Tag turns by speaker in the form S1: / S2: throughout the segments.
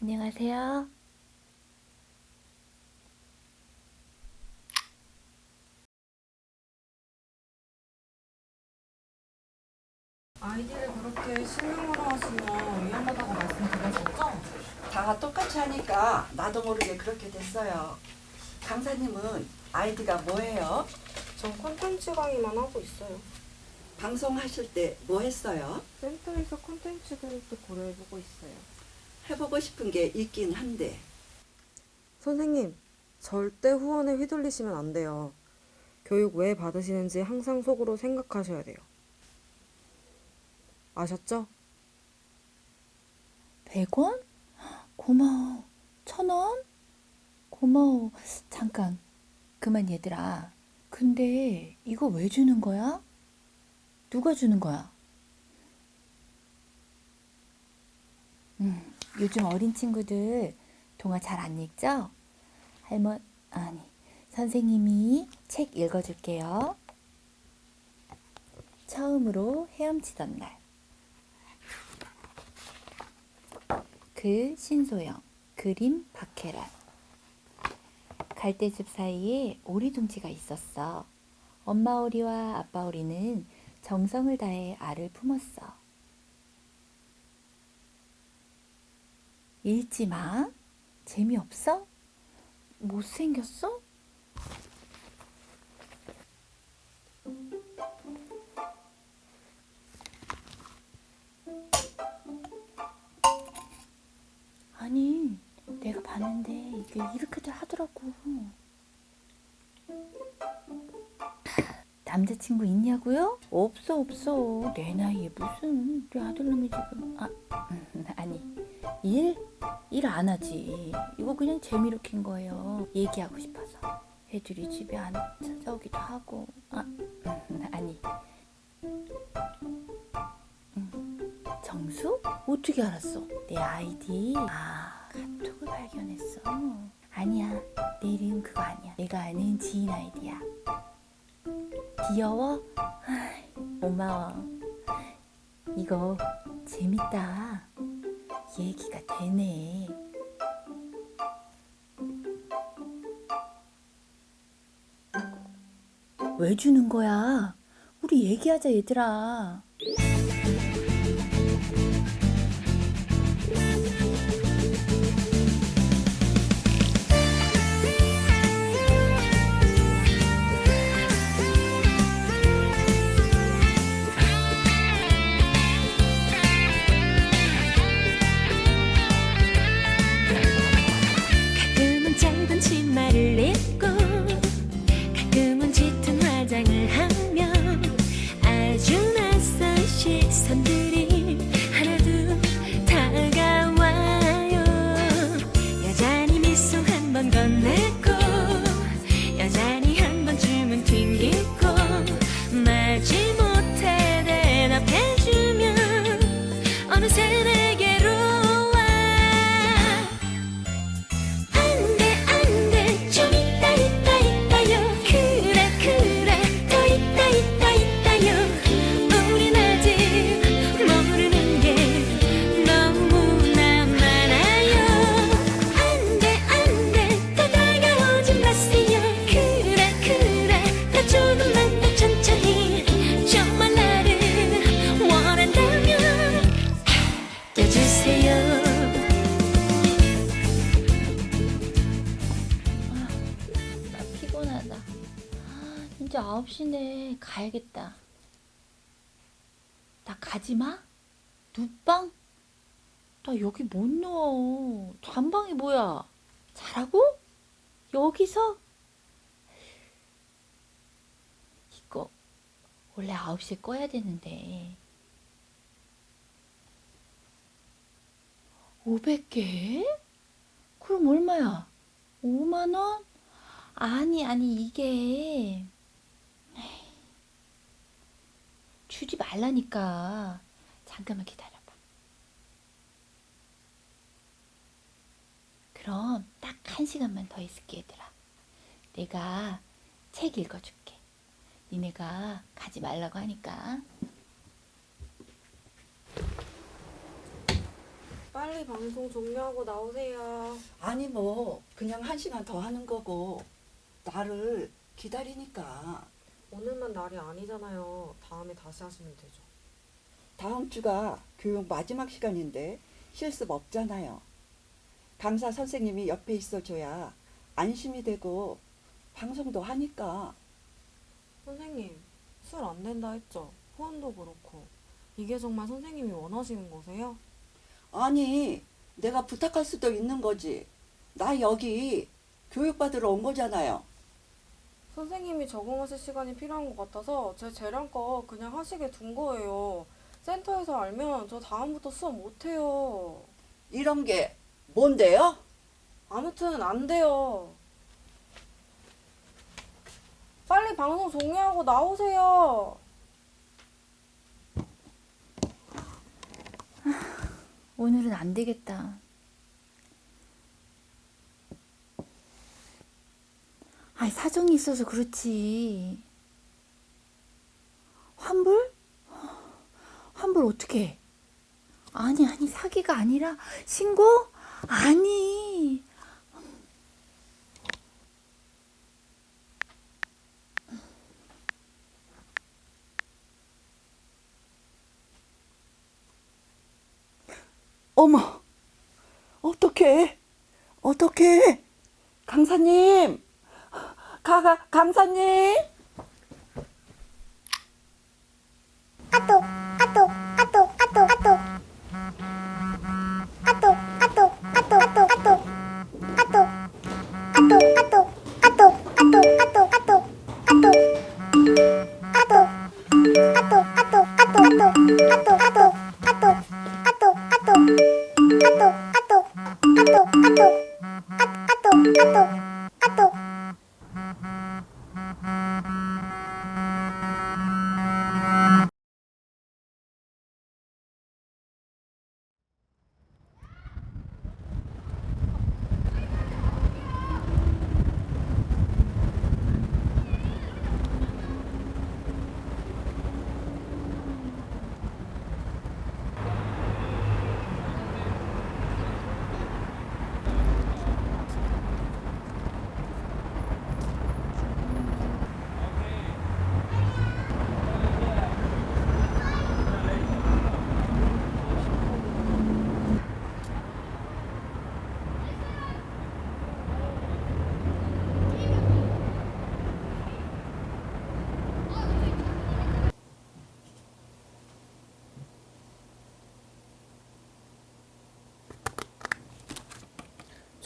S1: 안녕하세요.
S2: 아이디를 그렇게 실명으로 하시면 위험하다고 말씀드렸었죠?
S3: 다 똑같이 하니까 나도 모르게 그렇게 됐어요. 강사님은 아이디가 뭐예요?
S2: 전 콘텐츠 강의만 하고 있어요.
S3: 방송하실 때 뭐 했어요?
S2: 센터에서 콘텐츠 교육도 고려해보고 있어요.
S3: 해보고 싶은 게 있긴 한데
S4: 선생님, 절대 후원에 휘둘리시면 안 돼요. 교육 왜 받으시는지 항상 속으로 생각하셔야 돼요. 아셨죠?
S1: 100원? 고마워. 1000원? 고마워. 잠깐. 그만 얘들아. 근데 이거 왜 주는 거야? 누가 주는 거야? 음, 요즘 어린 친구들 동화 잘 안 읽죠? 할머, 아니, 선생님이 책 읽어줄게요. 처음으로 헤엄치던 날. 그 신소영, 그림 박혜란. 갈대숲 사이에 오리둥지가 있었어. 엄마 오리와 아빠 오리는 정성을 다해 알을 품었어. 읽지 마. 재미없어? 못생겼어? 아니, 내가 봤는데 이게 이렇게들 하더라고. 남자친구 있냐고요? 없어, 없어. 내 나이에 무슨 우리 아들놈이 지금 아 음, 아니 일? 일 안 하지. 이거 그냥 재미로 킨 거예요. 얘기하고 싶어서. 애들이 집에 안 찾아오기도 하고 아 음, 아니 음, 정수? 어떻게 알았어? 내 아이디 아 카톡을 발견했어. 아니야 내 이름 그거 아니야. 내가 아는 지인 아이디야. 귀여워? 아이, 고마워. 이거 재밌다. 얘기가 되네. 왜 주는 거야? 우리 얘기하자, 얘들아.
S5: 치
S1: 9시네. 가야겠다. 나 가지 마? 눕방? 나 여기 못 누워. 잠방이 뭐야? 자라고? 여기서? 이거 원래 9시에 꺼야 되는데. 500개? 그럼 얼마야? 5만 원? 아니, 아니, 이게. 에이, 주지 말라니까. 잠깐만 기다려봐. 그럼 딱 한 시간만 더 있을게, 얘들아. 내가 책 읽어줄게. 니네가 가지 말라고 하니까.
S4: 빨리 방송 종료하고 나오세요.
S3: 아니 뭐 그냥 한 시간 더 하는 거고 나를 기다리니까
S4: 오늘만 날이 아니잖아요. 다음에 다시 하시면 되죠.
S3: 다음 주가 교육 마지막 시간인데 실습 없잖아요. 강사 선생님이 옆에 있어줘야 안심이 되고 방송도 하니까
S4: 선생님, 술 안 된다 했죠? 후원도 그렇고. 이게 정말 선생님이 원하시는 거세요?
S3: 아니 내가 부탁할 수도 있는 거지. 나 여기 교육받으러 온 거잖아요.
S4: 선생님이 적응하실 시간이 필요한 것 같아서 제 재량껏 그냥 하시게 둔 거예요. 센터에서 알면 저 다음부터 수업 못해요.
S3: 이런 게 뭔데요?
S4: 아무튼 안 돼요. 빨리 방송 종료하고 나오세요.
S1: 오늘은 안 되겠다. 아이, 사정이 있어서 그렇지. 환불? 환불 어떻게 해? 아니, 아니, 사기가 아니라 신고? 아니.
S3: 어머, 어떡해, 어떡해. 강사님, 가 가, 강사님.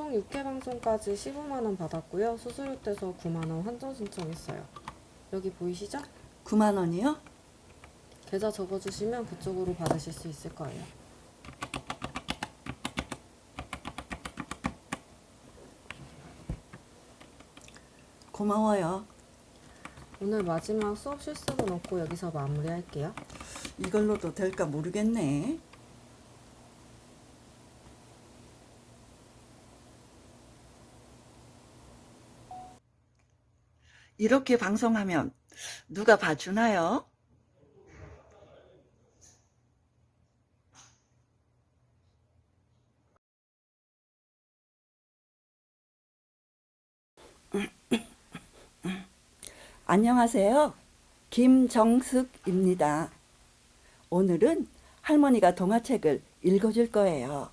S4: 총 6회 방송까지 15만 원 받았고요. 수수료 떼서 9만 원 환전 신청했어요. 여기 보이시죠?
S3: 9만 원이요?
S4: 계좌 적어주시면 그쪽으로 받으실 수 있을 거예요.
S3: 고마워요.
S4: 오늘 마지막 수업 실습은 없고 여기서 마무리할게요.
S3: 이걸로도 될까 모르겠네. 이렇게 방송하면 누가 봐주나요? 안녕하세요. 김정숙입니다. 오늘은 할머니가 동화책을 읽어줄 거예요.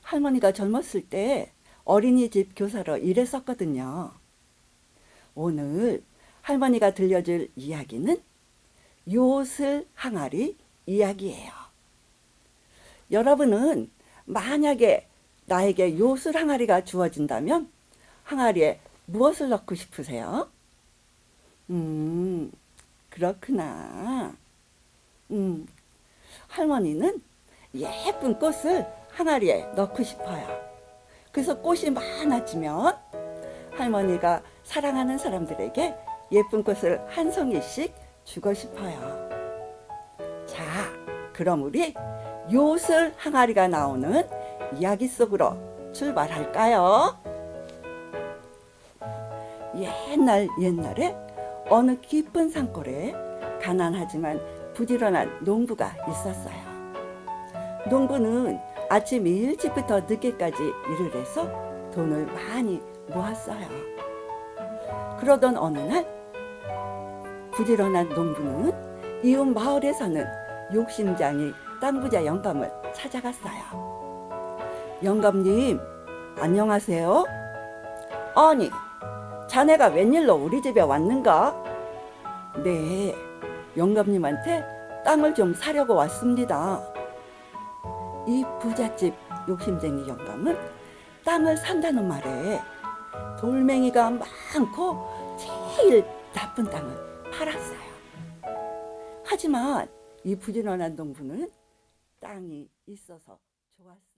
S3: 할머니가 젊었을 때 어린이집 교사로 일했었거든요. 오늘 할머니가 들려줄 이야기는 요술 항아리 이야기예요. 여러분은 만약에 나에게 요술 항아리가 주어진다면 항아리에 무엇을 넣고 싶으세요? 음, 그렇구나. 음, 할머니는 예쁜 꽃을 항아리에 넣고 싶어요. 그래서 꽃이 많아지면 할머니가 사랑하는 사람들에게 예쁜 꽃을 한 송이씩 주고 싶어요. 자, 그럼 우리 요술 항아리가 나오는 이야기 속으로 출발할까요? 옛날 옛날에 어느 깊은 산골에 가난하지만 부지런한 농부가 있었어요. 농부는 아침 일찍부터 늦게까지 일을 해서 돈을 많이 모았어요. 그러던 어느 날 부지런한 농부는 이웃 마을에 사는 욕심장이 땅부자 영감을 찾아갔어요. 영감님, 안녕하세요. 아니, 자네가 웬일로 우리 집에 왔는가? 네, 영감님한테 땅을 좀 사려고 왔습니다. 이 부잣집 욕심쟁이 영감은 땅을 산다는 말에 돌멩이가 많고 제일 나쁜 땅을 팔았어요. 하지만 이 부지런한 농부는 땅이 있어서 좋았어요.